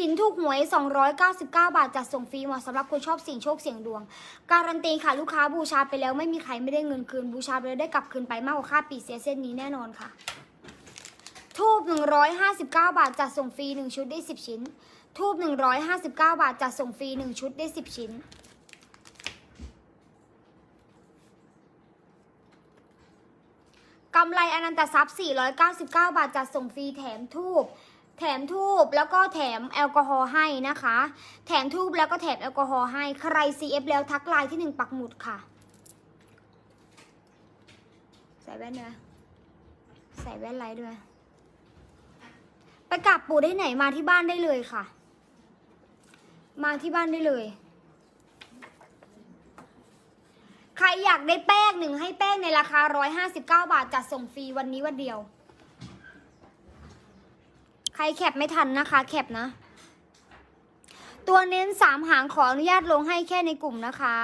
หินถูกหวย 299 บาทจัดส่งฟรีเหมาะสำหรับคนชอบเสี่ยงโชคเสี่ยงดวง การันตีค่ะลูกค้าบูชาไปแล้วไม่มีใครไม่ได้เงินคืนบูชาไปแล้วได้กลับคืนไปมากกว่าค่าปีเสียเส้นนี้แน่นอนค่ะทูบ159 บาทจัดส่งฟรี1ชุดได้ 10 ชิ้น ทูบ159 บาทจัดส่งฟรี1ชุดได้ 10 ชิ้น กำไรอนันตทรัพย์ 499 บาทจัดส่งฟรีแถมทูบ แถมทูบแล้วก็แถมแอลกอฮอล์ให้นะคะ แถมทูบแล้วก็แถมแอลกอฮอล์ให้ ใคร CF แล้วทักไลน์ที่หนึ่งปักหมุดค่ะ ใส่แว่นด้วยใส่แว่นไลท์ด้วย ไปกราบปู่ได้ไหนมาที่บ้านได้เลยค่ะ มาที่บ้านได้เลย ใครอยากได้แป้งหนึ่งให้แป้งในราคา 159 บาทจัดส่งฟรีวันนี้วันเดียว รแคปไม่ทันนะคะ แคปนะ ตัวเน้นสามหางขออนุญาตลงให้แค่ในกลุ่มนะคะ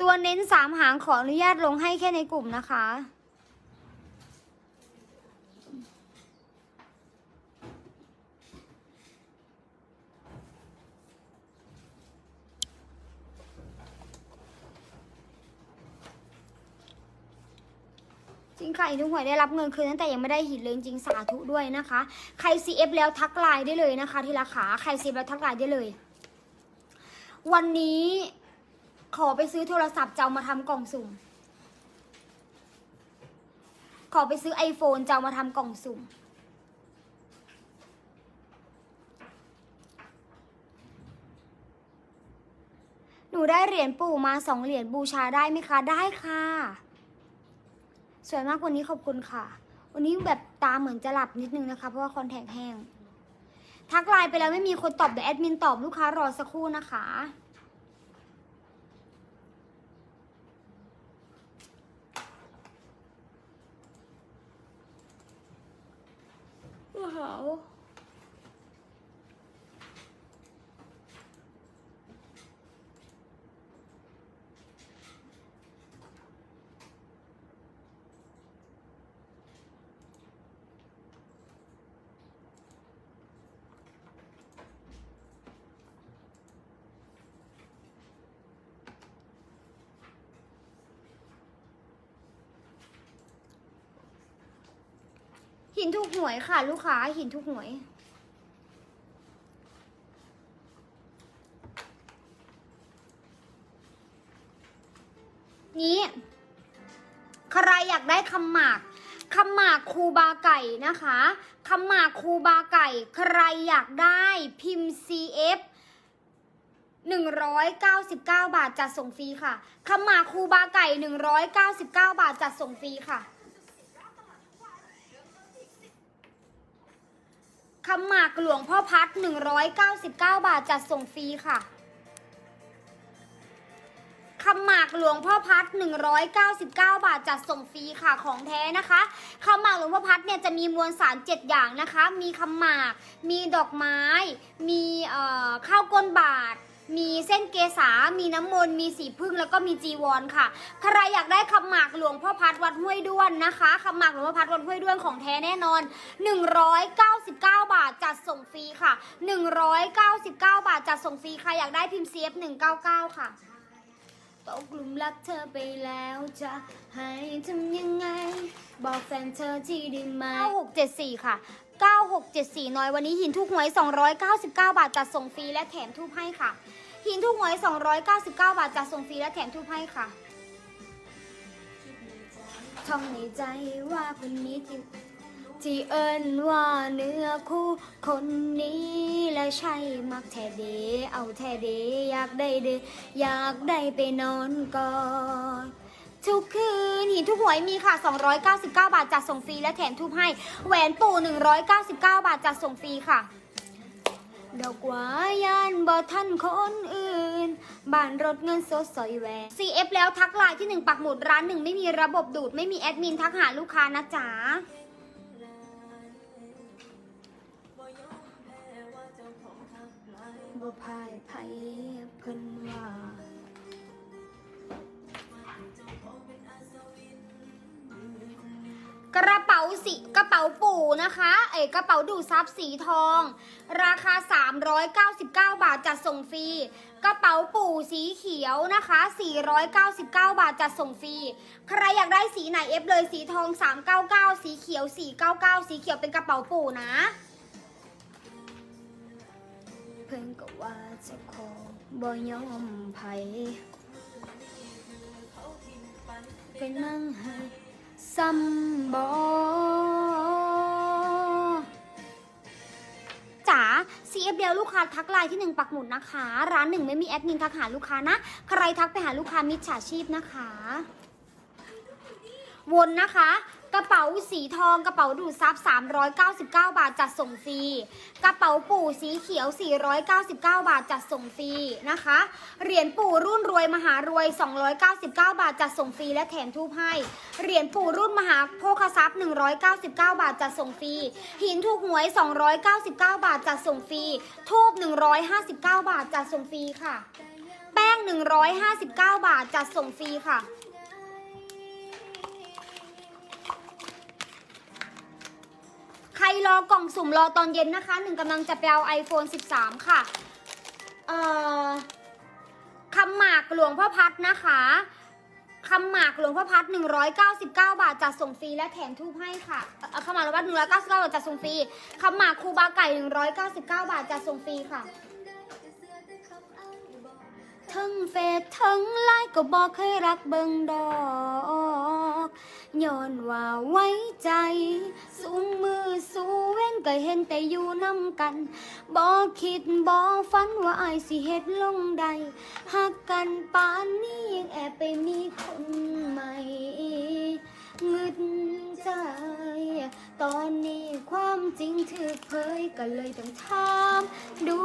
ตัวเน้นสามหางขออนุญาตลงให้แค่ในกลุ่มนะคะ จริงค่ะอีกทุกหวยได้รับเงินคืนตั้งแต่ยังไม่ได้หินเลยจริงสาธุด้วยนะคะ ใคร CF แล้วทักไลน์ได้เลยนะคะ ที่ราคาใคร CF แล้วทักไลน์ได้เลย วันนี้ขอไปซื้อโทรศัพท์จะเอามาทำกล่องสุ่ม ขอไปซื้อ iPhone จะเอามาทำกล่องสุ่ม หนูได้เหรียญปู่มาสองเหรียญบูชาได้ไหมคะ ได้ค่ะ สวยมากวันนี้ขอบคุณค่ะ วันนี้แบบตาเหมือนจะหลับนิดนึงนะคะ เพราะว่าคอนแทคแห้ง ทักไลน์ไปแล้วไม่มีคนตอบเดี๋ยวแอดมินตอบลูกค้ารอสักครู่นะคะว้า นถูกหวยค่ะ ลูกค้าหินถูกหวย นี้ ใครอยากได้คำหมากคำหมากคูบาไก่นะคะคำหมากคูบาไก่ ใครอยากได้พิมพ์ CF 199 บาทจัดส่งฟรีค่ะคำหมากคูบาไก่ 199 บาทจัดส่งฟรีค่ะ คำหมากหลวงพ่อพัด 199 บาทจัดส่งฟรีค่ะคำหมากหลวงพ่อพัด 199 บาทจัดส่งฟรีค่ะของแท้นะคะคำหมากหลวงพ่อพัดเนี่ยจะมีมวลสาร 7 อย่างนะคะ มีคำหมาก มีดอกไม้ มีเอ่อข้าวก้นบาท มีเส้นเกษา มีน้ำมนต์ มีสีพึ่งแล้วก็มีจีวรค่ะ ใครอยากได้คำหมากหลวงพ่อพัดวัดห้วยด้วนนะคะคำหมากหลวงพ่อพัดวัดห้วยด้วนของแท้แน่นอน 199 บาทจัดส่งฟรีค่ะ 199 บาทจัดส่งฟรีใครอยากได้พิมพ์ CF 199 ค่ะตกหลุมรักเธอไปแล้วจะให้ทำยังไง บอกแฟนเธอที่ได้ไหม9674 ค่ะ 9674น้อยวันนี้หินทุกหวย 299 บาทจัดส่งฟรีและแถมทูบให้ค่ะ หินทุกหวย 299 บาทจัดส่งฟรีและแถมทูบให้ค่ะท่องในใจว่าคนนี้ที่ที่เอิ้นว่าเนื้อคู่คนนี้และใช่มักแท้เดเอาแท้เดอยากได้เดอยากได้ไปนอนกอด ทุกคืนหินทุกหวยมีค่ะ 299 บาทจัดส่งฟรีและแถมทูบให้ แหวนปู่ 199 บาทจัดส่งฟรีค่ะดอกหวายานบ่ทันคนอื่น บ้านรถเงินสดสอยแหวน CF แล้วทักไลน์ที่หนึ่งปักหมุดร้านหนึ่งไม่มีระบบดูด ไม่มีแอดมินทักหาลูกค้านะจ๊ะบ่พายไผเพิ่นว่า กระเป๋าสีกระเป๋าปู่นะคะเอยกระเป๋าดูดซับสีทอง ราคา 399 บาทจัดส่งฟรีกระเป๋าปู่สีเขียวนะคะ 499 บาทจัดส่งฟรีใครอยากได้สีไหนเอฟเลยสีทอง 399 สีเขียว 499 สีเขียวเป็นกระเป๋าปู่นะ เพิ่งก็ว่าจะขอบ่ยอมไผไปนั่งให้ ซ้ำบอจ๋า CF เดียวลูกค้าทักไลน์ที่หนึ่งปักหมุดนะคะ ร้านหนึ่งไม่มีแอดมินทักหาลูกค้านะ ใครทักไปหาลูกค้ามิจฉาชีพนะคะ วนนะคะ กระเป๋าสีทองกระเป๋าดูดซับ 399 บาทจัดส่งฟรี กระเป๋าปู่สีเขียว 499 บาทจัดส่งฟรีนะคะ เหรียญปู่รุ่นรวยมหารวย 299 บาทจัดส่งฟรีและแถมทูบให้ เหรียญปู่รุ่นมหาโภคทรัพย์ 199 บาทจัดส่งฟรี หินถูกหวย 299 บาทจัดส่งฟรี ทูบ159 บาทจัดส่งฟรีค่ะ แป้ง 159 บาทจัดส่งฟรีค่ะ รรอกล่องสุ่มรอตอนเย็นนะคะหนึ่งกำลังจะไปเอา iPhone 13 ค่ะเอ่อคำหมากหลวงพ่อพัดนะคะคำหมากหลวงพ่อพัด199 บาทจัดส่งฟรีและแถมทูบให้ค่ะคำหมากหลวงพ่อพัด199บาทจัดส่งฟรีคำหมากครูบาไก่ 199 บาทจัดส่งฟรีค่ะ ทั้งเฟซทั้งไลน์ก็บอกเคยรักเบิงดอกย้อนว่าไว้ใจ สูงมือสูเว้นก็เห็นแต่อยู่น้ำกันบอกคิดบอกฝันว่าไอายสิเฮ็ดลงใดหักกันปานนี้ยังแอบไปมีคนใหม่งึดใจ ตอนนี้ความจริงถูกเผยก็เลยต้องถามดู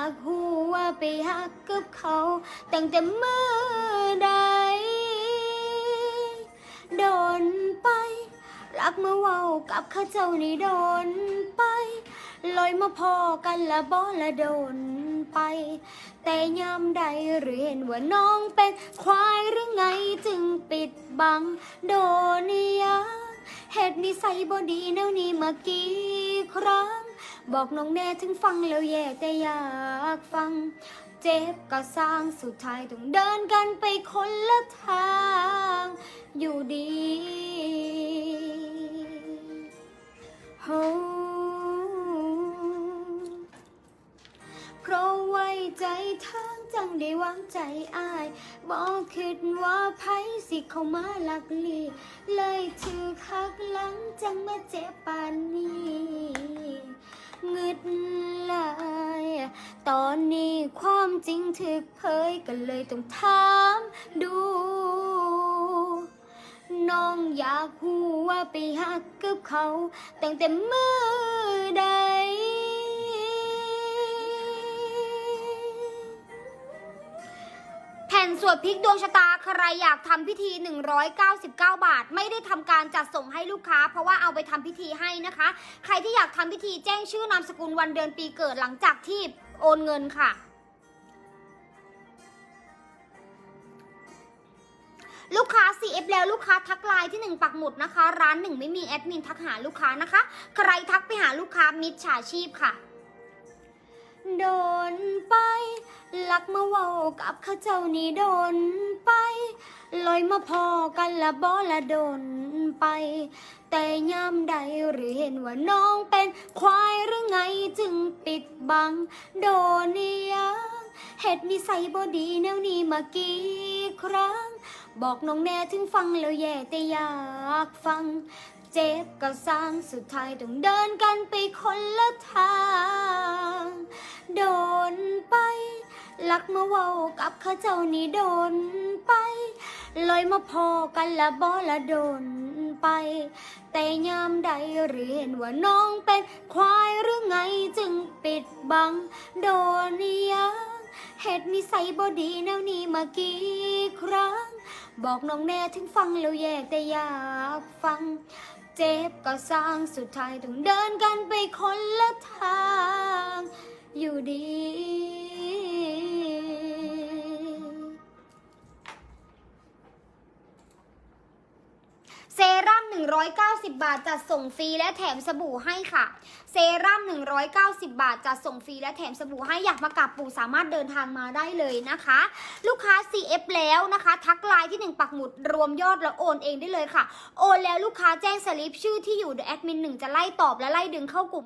ากหูว่าไปหักกับเขา ตั้งแต่เมื่อใด โดนไป รักเมื่อเว้ากับข้าเจ้านี่โดนไปลอยมาพอกันละบ่ละโดนไป แต่ยามใดหรือเห็นว่าน้องเป็นควายหรือไงจึงปิดบัง โดนยังเหตุนิสัยบ่ดีแนวนี้มากี่ครั้ง บอกน้องแน่ถึงฟังแล้วแย่แต่อยากฟัง เจ็บก็สร้างสุดท้ายต้องเดินกันไปคนละทาง อยู่ดีโฮเพราะไว้ใจทางจังได้วางใจอายบอกคิดว่าไผสิเข้ามาหลักลี เลยถือคักหลังจังมาเจ็บปานนี้ ตอนนี้ความจริงถึกเผยกันเลยต้องถามดู น้องอยากหูว่าไปหักกับเขา ตั้งแต่เมื่อใด แผ่นสวดพลิกดวงชะตาใครอยากทำพิธี 199 บาท ไม่ได้ทำการจัดส่งให้ลูกค้า เพราะว่าเอาไปทำพิธีให้นะคะ ใครที่อยากทำพิธีแจ้งชื่อนามสกุลวันเดือนปีเกิดหลังจากที่ โอนเงินค่ะ ลูกค้า CF แล้วลูกค้าทักไลน์ที่ 1 ปักหมุดนะคะ ร้านหนึ่งไม่มีแอดมินทักหาลูกค้านะคะ ใครทักไปหาลูกค้ามิจฉาชีพค่ะ โดนไป ลักมาเว้ากับข้าเจ้านี่โดนไปลอยมาพอกันละบ่ละโดน ไป แต่ยามใดหรือเห็นว่าน้องเป็นควายหรือไงจึงปิดบัง โดนนี่ยังเหตุนิสัยบ่ดีแนวนี้มากี่ครั้ง บอกน้องแน่ถึงฟังแล้วแย่แต่อยากฟัง เจ็บก็สร้างสุดท้ายต้องเดินกันไปคนละทาง โดนไปลักมาเว้ากับข้าเจ้านี่โดนไปลอยมาพอกันละบ่ละโดน ไป แต่ยามใดหรือเห็นว่าน้องเป็นควายหรือไงจึงปิดบัง โดนยังเหตุนิสัยบ่ดีแนวนี้มากี่ครั้ง บอกน้องแน่ถึงฟังแล้วแย่แต่อยากฟัง เจ็บก็สร้างสุดท้ายต้องเดินกันไปคนละทาง อยู่ดี 190 บาทจัดส่งฟรีและแถมสบู่ให้ค่ะ เซรั่ม 190 บาทจัดส่งฟรีและแถมสบู่ให้อยากมากับปู่สามารถเดินทางมาได้เลยนะคะ ลูกค้า CF แล้วนะคะ ทักไลน์ที่ 1 ปักหมุดรวมยอดแล้วโอนเองได้เลยค่ะ โอนแล้วลูกค้าแจ้งสลิปชื่อที่อยู่เดี๋ยวแอดมินหนึ่งจะไล่ตอบและไล่ดึงเข้ากลุ่ม